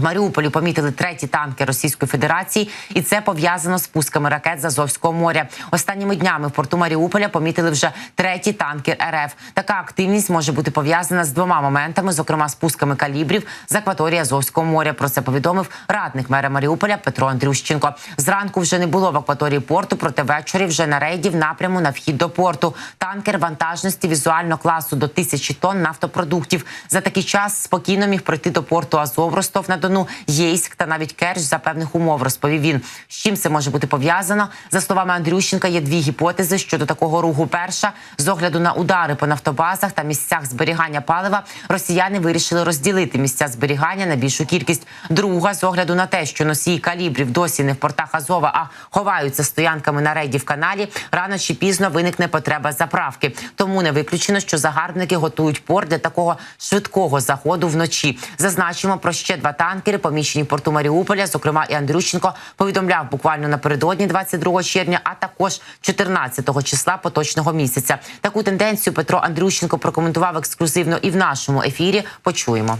В Маріуполі помітили треті танки Російської Федерації, і це пов'язано з пусками ракет з Азовського моря. Останніми днями в порту Маріуполя помітили вже треті танки РФ. Така активність може бути пов'язана з двома моментами, зокрема з пусками калібрів з акваторії Азовського моря. Про це повідомив радник мера Маріуполя Петро Андрющенко. Зранку вже не було в акваторії порту, проте ввечері вже на рейді в напряму на вхід до порту. Танкер вантажності візуально класу до тисячі тонн нафтопродуктів. За такий час спокійно міг пройти до порту Азов, Ростов на Дону, Єйськ та навіть Керч за певних умов. Розповів він. З чим це може бути пов'язано? За словами Андрющенка, є дві гіпотези щодо такого руху. Перша з огляду на удари по нафтобазах та місцях зберігання палива. Росіяни вирішили розділити місця зберігання на більшу кількість. Друга з огляду на те, що носії калібрів досі не в портах Азова, а ховаються стоянками на рейді в каналі. Рано чи пізно виникне потреба заправки. Тому не виключено, що загарбники готують порт для такого швидкого заходу вночі. Зазначимо про ще два танкери, поміщені в порту Маріуполя. Зокрема, і Андрющенко повідомляв буквально напередодні 22 червня, а також 14 числа поточного місяця. Таку тенденцію Петро Андрющенко прокоментував ексклюзивно і в нашому ефірі. Почуємо.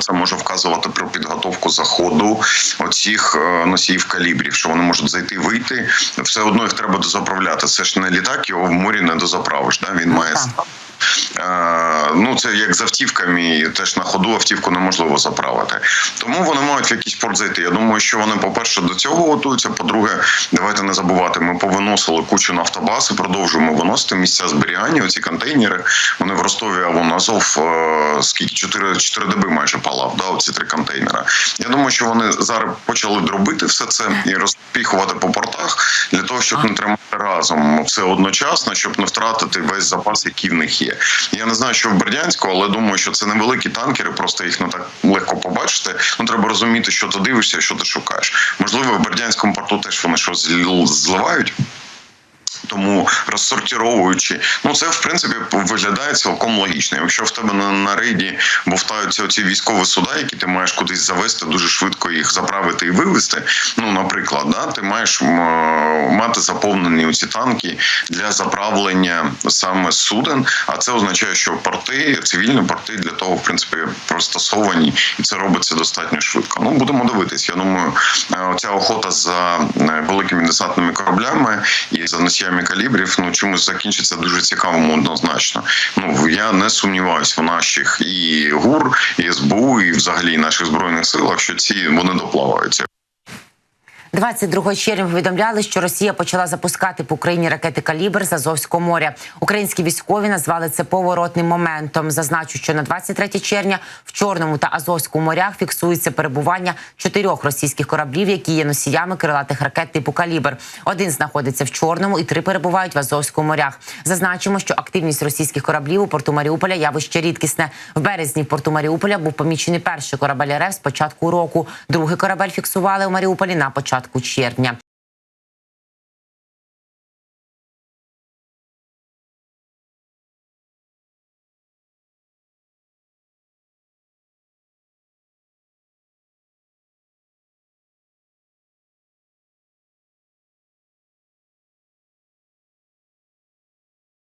Це може вказувати про підготовку заходу оцих е, носіїв калібрів, що вони можуть зайти вийти. Все одно їх треба дозаправляти. Це ж не літак, його в морі не дозаправиш. Да? Він має ну це як з автівками, теж на ходу автівку неможливо заправити. Тому вони мають в якийсь порт зайти. Я думаю, що вони, по-перше, до цього готуються. По-друге, давайте не забувати, ми повиносили кучу нафтобаз і продовжуємо виносити місця зберігання. Оці контейнери. Вони в Ростові, а вон Азов е, скільки 4, 4 доби майже палав. Да, оці три контейнера. Я думаю, що вони зараз почали дробити все це і розпіхувати по портах для того, щоб не тримати разом все одночасно, щоб не втратити весь запас, який в них є. Я не знаю, що в Бердянську, але думаю, що це невеликі танкери, просто їх не так легко побачити. Ну треба розуміти, що ти дивишся, що ти шукаєш. Можливо, в Бердянському порту теж вони щось зливають. Тому розсортіровуючи, ну це в принципі виглядає цілком логічно. Якщо в тебе на, на рейді бовтаються оці військові суда, які ти маєш кудись завести, дуже швидко їх заправити і вивезти. Ну, наприклад, да, ти маєш мати заповнені ці танки для заправлення саме суден. А це означає, що порти, цивільні порти для того, в принципі, пристосовані, і це робиться достатньо швидко. Ну будемо дивитись. Я думаю, е, ця охота за е, великими десантними кораблями і за носіями калібрів ну чомусь закінчиться дуже цікавим однозначно. Ну я не сумніваюсь в наших і ГУР, і СБУ, і взагалі наших збройних силах, що ці вони доплаваються. 22 червня повідомляли, що Росія почала запускати по Україні ракети «Калібр» з Азовського моря. Українські військові назвали це поворотним моментом. Зазначу, що на 23 червня в Чорному та Азовському морях фіксується перебування чотирьох російських кораблів, які є носіями крилатих ракет типу «Калібр». Один знаходиться в Чорному і три перебувають в Азовському морях. Зазначимо, що активність російських кораблів у порту Маріуполя явище рідкісне. В березні в порту Маріуполя був помічений перший корабель РФ з початку року. Другий корабель фіксували у Маріуполі на початку червня.